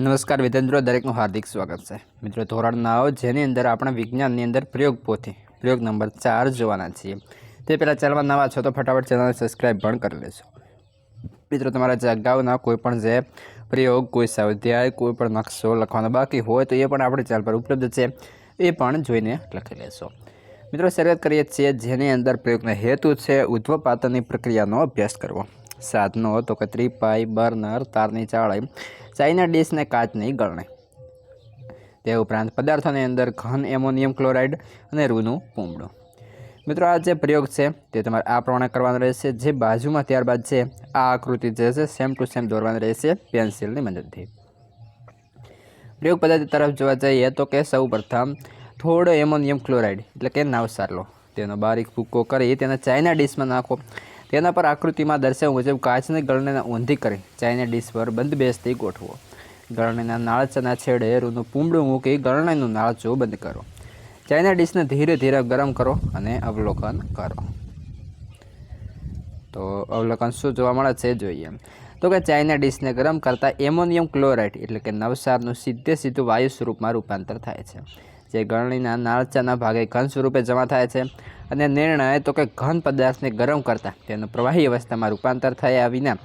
નમસ્કાર વિદ્યાર્થીઓ, દરેકનું હાર્દિક સ્વાગત છે. મિત્રો ધોરણ નવ જેની અંદર આપણે વિજ્ઞાનની અંદર પ્રયોગ પોથી, પ્રયોગ નંબર ચાર જોવાના છીએ. તે પહેલાં ચેનલમાં નવા છો તો ફટાફટ ચેનલને સબસ્ક્રાઈબ પણ કરી લેશો મિત્રો, તમારા જે અગાઉના કોઈપણ જે પ્રયોગ, કોઈ સ્વાધ્યાય, કોઈ પણ નકશો લખવાનો બાકી હોય તો એ પણ આપણી ચેનલ પર ઉપલબ્ધ છે. એ પણ જોઈને લખી લેશો. મિત્રો, શરૂઆત કરીએ છીએ જેની અંદર પ્રયોગનો હેતુ છે ઉદ્ધવપાતનની પ્રક્રિયાનો અભ્યાસ કરવો. સાધનો તો કે ત્રિપાઈ બર્નર, તારની ચાળાઈ, ચાઇના ડીશને કાચની ગળણી. તે ઉપરાંત પદાર્થોની અંદર ઘન, એમોનિયમ ક્લોરાઇડ અને રૂનું પૂમડું. મિત્રો, આ જે પ્રયોગ છે, તે તમારે આ પ્રમાણે કરવાનો રહેશે. જે બાજુમાં ત્યારબાદ છે, આ આકૃતિ જે છે, સેમ ટુ સેમ દોરવાની રહેશે પેન્સિલની મદદથી. પ્રયોગ પદ્ધતિ તરફ જોવા જઈએ તો કે સૌ પ્રથમ થોડો એમોનિયમ ક્લોરાઇડ, એટલે કે નાવસાર લો તેનો બારીક ભૂકો કરી તેને ચાઇના ડીશમાં નાખો. તેના પર આકૃતિમાં દર્શાવ્યા મુજબ કાચની ગળણીને ઊંધી કરી ચાઇના ડીશ પર બંધ બેસતી ગોઠવો. ગળણીના નાળચાના છેડે રૂનું પૂમડું મૂકી ગળણીનું નાળચું બંધ કરો. ચાઇના ડીશને ધીરે ધીરે ગરમ કરો અને અવલોકન કરો. તો અવલોકન શું જોવા મળે છે? જોઈએ. તો કે ચાઇના ડીશને ગરમ કરતાં એમોનિયમ ક્લોરાઇડ એટલે કે નવસારનું સીધે સીધું વાયુ સ્વરૂપમાં રૂપાંતર થાય છે, જે ગળણીના નાળચાના ભાગે ઘન સ્વરૂપે જમા થાય છે અને નિર્ણય તો કે ઘન પદાર્થને ગરમ કરતાં તેનું પ્રવાહી અવસ્થામાં રૂપાંતર થયા વિના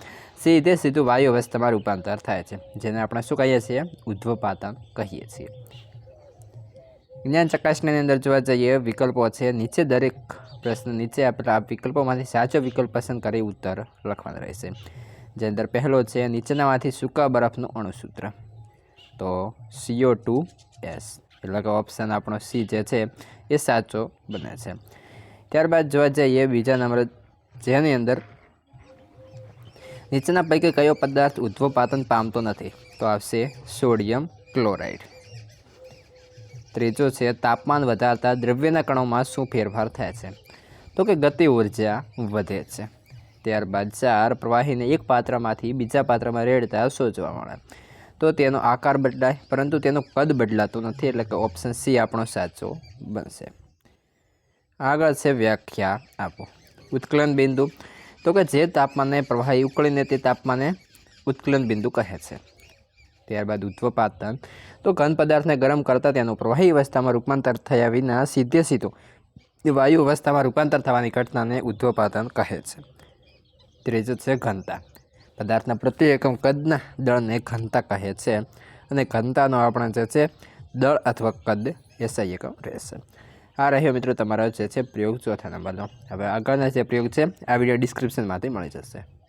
સીધે સીધું વાયુ અવસ્થામાં રૂપાંતર થાય છે, જેને આપણે શું કહીએ છીએ? ઉદ્ધવપાતન કહીએ છીએ. વિજ્ઞાન ચકાસણીની અંદર જોવા જઈએ, વિકલ્પો છે. નીચે દરેક પ્રશ્ન નીચે આપેલા વિકલ્પોમાંથી સાચો વિકલ્પ પસંદ કરી ઉત્તર લખવાનો રહેશે. જે અંદર પહેલો છે, નીચેનામાંથી સૂકા બરફનું અણુસૂત્ર. તો સીઓ ટુ એસ એટલે કે ઓપ્શન આપણો સી જે છે, એ સાચો બને છે. ત્યારબાદ જોવા જઈએ બીજા નંબર, જેની અંદર નીચેના પૈકી કયો પદાર્થ ઉદ્વપાતન પામતો નથી, તો આવશે સોડિયમ ક્લોરાઇડ. ત્રીજો છે, તાપમાન વધારતા દ્રવ્યના કણોમાં શું ફેરફાર થાય છે, તો કે ગતિ ઊર્જા વધે છે. ત્યારબાદ ચાર પ્રવાહીને એક પાત્રમાંથી બીજા પાત્રમાં રેડતા સોચવા મળે. તો તેનો આકાર બદલાય, પરંતુ તેનું કદ બદલાતું નથી, એટલે કે ઓપ્શન સી આપણો સાચો બનશે. આગળ છે વ્યાખ્યા આપો. ઉત્કલન બિંદુ. તો કે જે તાપમાને પ્રવાહી ઉકળીને તે તાપમાને ઉત્કલન બિંદુ કહે છે. ત્યારબાદ ઉદ્વપાતન. તો ઘન પદાર્થને ગરમ કરતાં તેનું પ્રવાહી અવસ્થામાં રૂપાંતર થયા વિના સીધે સીધું વાયુ અવસ્થામાં રૂપાંતર થવાની ઘટનાને ઉદ્વપાતન કહે છે. ત્રીજું છે ઘનતા. પદાર્થના પ્રતિ એકમ કદના દળને ઘનતા કહે છે. અને ઘનતાનો આપણે જે છે, દળ અથવા કદ એસઆઈ એકમ રહેશે. આ રહ્યો મિત્રો તમારો જે છે પ્રયોગ ચોથા નંબરનો. હવે આગળના જે પ્રયોગ છે, આ વીડિયો ડિસ્ક્રિપ્શનમાંથી મળી જશે.